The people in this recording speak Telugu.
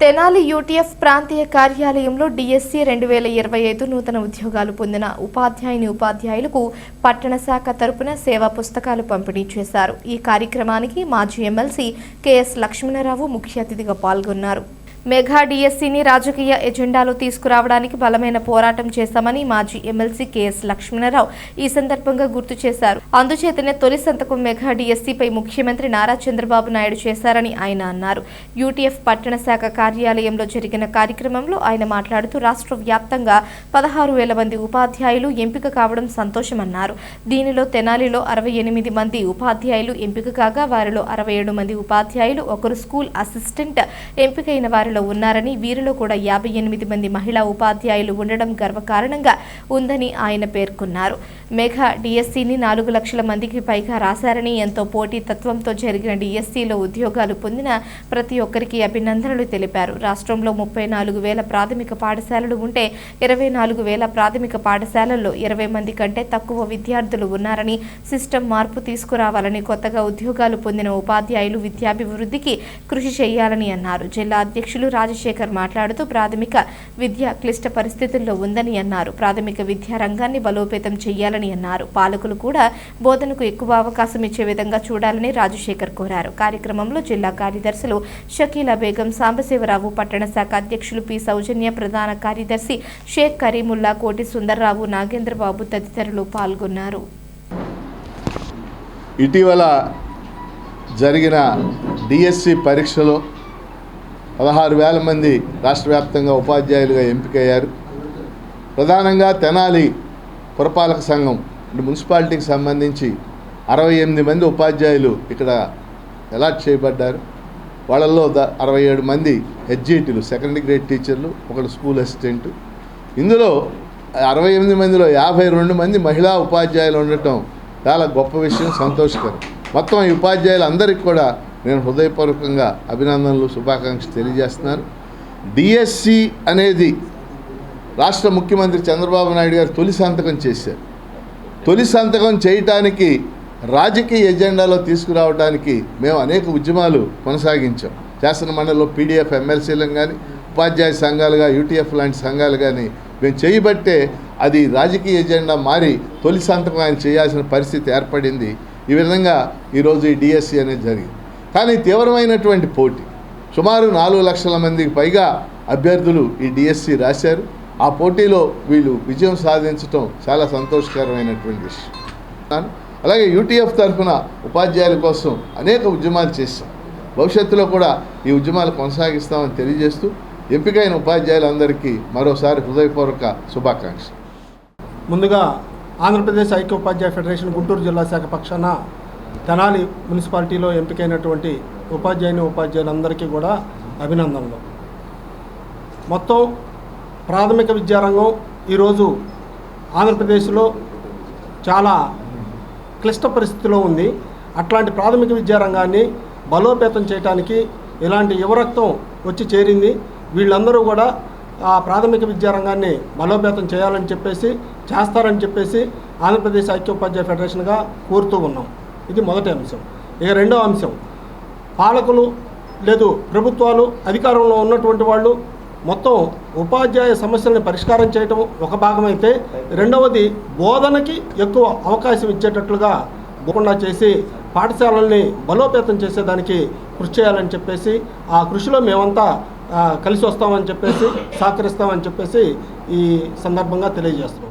తెనాలి యూటీఎఫ్ ప్రాంతీయ కార్యాలయంలో డిఎస్సి రెండు వేల ఇరవై ఐదు నూతన ఉద్యోగాలు పొందిన ఉపాధ్యాయుని ఉపాధ్యాయులకు పట్టణ శాఖ తరపున సేవా పుస్తకాలు పంపిణీ చేశారు. ఈ కార్యక్రమానికి మాజీ ఎమ్మెల్సీ కెఎస్ లక్ష్మణరావు ముఖ్య అతిథిగా పాల్గొన్నారు. మెగా డిఎస్సిని రాజకీయ ఎజెండాలో తీసుకురావడానికి బలమైన పోరాటం చేశామని మాజీ ఎమ్మెల్సీ కెఎస్ లక్ష్మణరావు ఈ సందర్భంగా గుర్తు చేశారు. అందుచేతనే తొలి సంతకం మెగా డిఎస్సిపై ముఖ్యమంత్రి నారా చంద్రబాబు నాయుడు చేశారని ఆయన అన్నారు. యూటీఎఫ్ పట్టణ శాఖ కార్యాలయంలో జరిగిన కార్యక్రమంలో ఆయన మాట్లాడుతూ రాష్ట్ర వ్యాప్తంగా పదహారు వేల మంది ఉపాధ్యాయులు ఎంపిక కావడం సంతోషమన్నారు. దీనిలో తెనాలిలో అరవై ఎనిమిది మంది ఉపాధ్యాయులు ఎంపిక కాగా వారిలో అరవై ఏడు మంది ఉపాధ్యాయులు ఒకరు స్కూల్ అసిస్టెంట్ ఎంపికైన వారిలో ఉన్నారని వీరిలో కూడా యాభై ఎనిమిది మంది మహిళా ఉపాధ్యాయులు ఉండడం గర్వకారణంగా ఉందని ఆయన పేర్కొన్నారు. మెగా డిఎస్సిని నాలుగు లక్షల మందికి పైగా రాశారని ఎంతో పోటీ తత్వంతో జరిగిన డిఎస్సిలో ఉద్యోగాలు పొందిన ప్రతి ఒక్కరికి అభినందనలు తెలిపారు. రాష్ట్రంలో ముప్పై నాలుగు వేల ప్రాథమిక పాఠశాలలు ఉంటే ఇరవై నాలుగు వేల ప్రాథమిక పాఠశాలల్లో ఇరవై మంది కంటే తక్కువ విద్యార్థులు ఉన్నారని సిస్టమ్ మార్పు తీసుకురావాలని కొత్తగా ఉద్యోగాలు పొందిన ఉపాధ్యాయులు విద్యాభివృద్ధికి కృషి చేయాలని అన్నారు. జిల్లా అధ్యక్షులు రాజశేఖర్ మాట్లాడుతూ ప్రాథమిక విద్య క్లిష్ట పరిస్థితుల్లో ఉందని అన్నారు. ప్రాథమిక విద్యా రంగాన్ని బలోపేతం చేయాలని అన్నారు. పాలకులు కూడా బోధనకు ఎక్కువ అవకాశం ఇచ్చే విధంగా చూడాలని రాజశేఖర్ కోరారు. కార్యక్రమంలో జిల్లా కార్యదర్శులు షకీలా బేగం సాంబశివరావు పట్టణ శాఖ అధ్యక్షులు పి. సౌజన్య ప్రధాన కార్యదర్శి షేక్ కరీముల్లా కోటి సుందర్రావు నాగేంద్రబాబు తదితరులు పాల్గొన్నారు. ఇటీవల జరిగిన డిఎస్సి పరీక్షలో పదహారు వేల మంది రాష్ట్ర వ్యాప్తంగా ఉపాధ్యాయులుగా ఎంపికయ్యారు. ప్రధానంగా తెనాలి పురపాలక సంఘం అంటే మున్సిపాలిటీకి సంబంధించి అరవై ఎనిమిది మంది ఉపాధ్యాయులు ఇక్కడ అలాట్ చేయబడ్డారు. వాళ్ళల్లో ద అరవై ఏడు మంది హెచ్జిటీలు సెకండ్ గ్రేడ్ టీచర్లు ఒకడు స్కూల్ అసిస్టెంట్. ఇందులో అరవై ఎనిమిది మందిలో యాభై రెండు మంది మహిళా ఉపాధ్యాయులు ఉండటం చాలా గొప్ప విషయం సంతోషకరం. మొత్తం ఈ ఉపాధ్యాయులు అందరికీ కూడా నేను హృదయపూర్వకంగా అభినందనలు శుభాకాంక్షలు తెలియజేస్తున్నాను. డిఎస్సి అనేది రాష్ట్ర ముఖ్యమంత్రి చంద్రబాబు నాయుడు గారు తొలి సంతకం చేశారు. తొలి సంతకం చేయటానికి రాజకీయ ఎజెండాలో తీసుకురావడానికి మేము అనేక ఉద్యమాలు కొనసాగించాం. శాసన మండలిలో పీడిఎఫ్ ఎమ్మెల్సీలను కానీ ఉపాధ్యాయ సంఘాలుగా యూటీఎఫ్ లాంటి సంఘాలు కానీ మేము చేయబట్టే అది రాజకీయ ఎజెండా మారి తొలి సంతకం ఆయన చేయాల్సిన పరిస్థితి ఏర్పడింది. ఈ విధంగా ఈరోజు ఈ డిఎస్సి అనేది జరిగింది. కానీ తీవ్రమైనటువంటి పోటీ. సుమారు నాలుగు లక్షల మందికి పైగా అభ్యర్థులు ఈ డిఎస్సి రాశారు. ఆ పోటీలో వీళ్ళు విజయం సాధించడం చాలా సంతోషకరమైనటువంటి విషయం. అలాగే యూటీఎఫ్ తరఫున ఉపాధ్యాయుల కోసం అనేక ఉద్యమాలు చేశాం. భవిష్యత్తులో కూడా ఈ ఉద్యమాలు కొనసాగిస్తామని తెలియజేస్తూ ఎంపికైన ఉపాధ్యాయులందరికీ మరోసారి హృదయపూర్వక శుభాకాంక్షలు. ముందుగా ఆంధ్రప్రదేశ్ ఐక్య ఉపాధ్యాయ ఫెడరేషన్ గుంటూరు జిల్లా శాఖ పక్షాన తెనాలి మున్సిపాలిటీలో ఎంపికైనటువంటి ఉపాధ్యాయుని ఉపాధ్యాయులందరికీ కూడా అభినందనలు. మొత్తం ప్రాథమిక విద్యారంగం ఈరోజు ఆంధ్రప్రదేశ్లో చాలా క్లిష్ట పరిస్థితిలో ఉంది. అట్లాంటి ప్రాథమిక విద్యారంగాన్ని బలోపేతం చేయడానికి ఇలాంటి యువరక్తం వచ్చి చేరింది. వీళ్ళందరూ కూడా ఆ ప్రాథమిక విద్యారంగాన్ని బలోపేతం చేయాలని చెప్పేసి చేస్తారని చెప్పేసి ఆంధ్రప్రదేశ్ ఐక్యోపాధ్యాయ ఫెడరేషన్గా కోరుతూ ఉన్నాం. ఇది మొదటి అంశం. ఇక రెండో అంశం. పాలకులు లేదు ప్రభుత్వాలు అధికారంలో ఉన్నటువంటి వాళ్ళు మొత్తం ఉపాధ్యాయ సమస్యలను పరిష్కారం చేయటం ఒక భాగమైతే రెండవది బోధనకి ఎక్కువ అవకాశం ఇచ్చేటట్లుగా బోకుండా చేసి పాఠశాలల్ని బలోపేతం చేసేదానికి కృషి చేయాలని చెప్పేసి ఆ కృషిలో మేమంతా కలిసి వస్తామని చెప్పేసి సహకరిస్తామని చెప్పేసి ఈ సందర్భంగా తెలియజేస్తున్నాం.